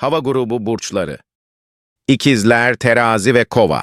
Hava grubu burçları. İkizler, terazi ve kova.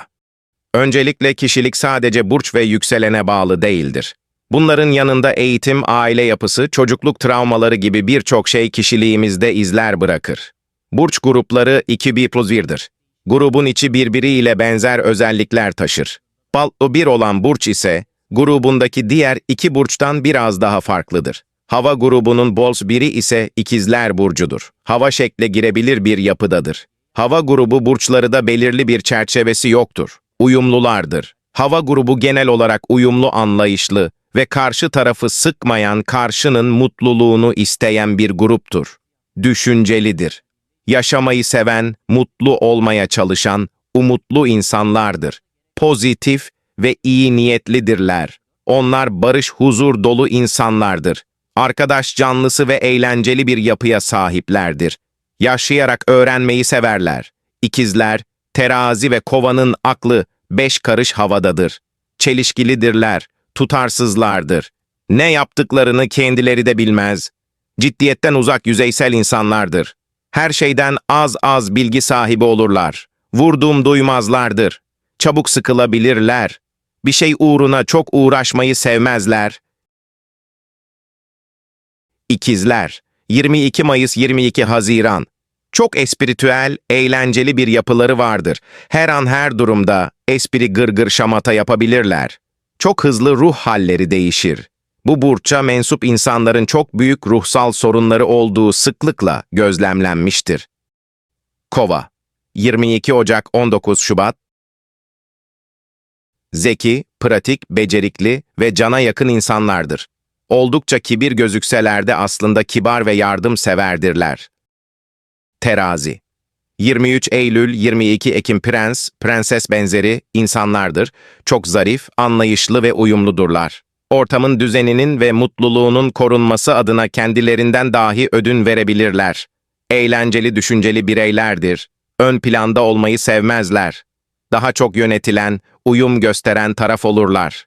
Öncelikle kişilik sadece burç ve yükselene bağlı değildir. Bunların yanında eğitim, aile yapısı, çocukluk travmaları gibi birçok şey kişiliğimizde izler bırakır. Burç grupları 2B plus 1'dir. Grubun içi birbiriyle benzer özellikler taşır. Balto 1 olan burç ise, grubundaki diğer iki burçtan biraz daha farklıdır. Hava grubunun Bols biri ise ikizler burcudur. Hava şekle girebilir bir yapıdadır. Hava grubu burçları da belirli bir çerçevesi yoktur. Uyumlulardır. Hava grubu genel olarak uyumlu anlayışlı ve karşı tarafı sıkmayan karşının mutluluğunu isteyen bir gruptur. Düşüncelidir. Yaşamayı seven, mutlu olmaya çalışan, umutlu insanlardır. Pozitif ve iyi niyetlidirler. Onlar barış, huzur dolu insanlardır. Arkadaş canlısı ve eğlenceli bir yapıya sahiplerdir. Yaşayarak öğrenmeyi severler. İkizler, terazi ve kovanın aklı beş karış havadadır. Çelişkilidirler, tutarsızlardır. Ne yaptıklarını kendileri de bilmez. Ciddiyetten uzak yüzeysel insanlardır. Her şeyden az az bilgi sahibi olurlar. Vurduğum duymazlardır. Çabuk sıkılabilirler. Bir şey uğruna çok uğraşmayı sevmezler. İkizler 22 Mayıs 22 Haziran Çok espiritüel, eğlenceli bir yapıları vardır. Her an her durumda espri gırgır şamata yapabilirler. Çok hızlı ruh halleri değişir. Bu burça mensup insanların çok büyük ruhsal sorunları olduğu sıklıkla gözlemlenmiştir. Kova 22 Ocak 19 Şubat Zeki, pratik, becerikli ve cana yakın insanlardır. Oldukça kibir gözükseler de aslında kibar ve yardımseverdirler. Terazi 23 Eylül 22 Ekim Prens, prenses benzeri insanlardır. Çok zarif, anlayışlı ve uyumludurlar. Ortamın düzeninin ve mutluluğunun korunması adına kendilerinden dahi ödün verebilirler. Eğlenceli düşünceli bireylerdir. Ön planda olmayı sevmezler. Daha çok yönetilen, uyum gösteren taraf olurlar.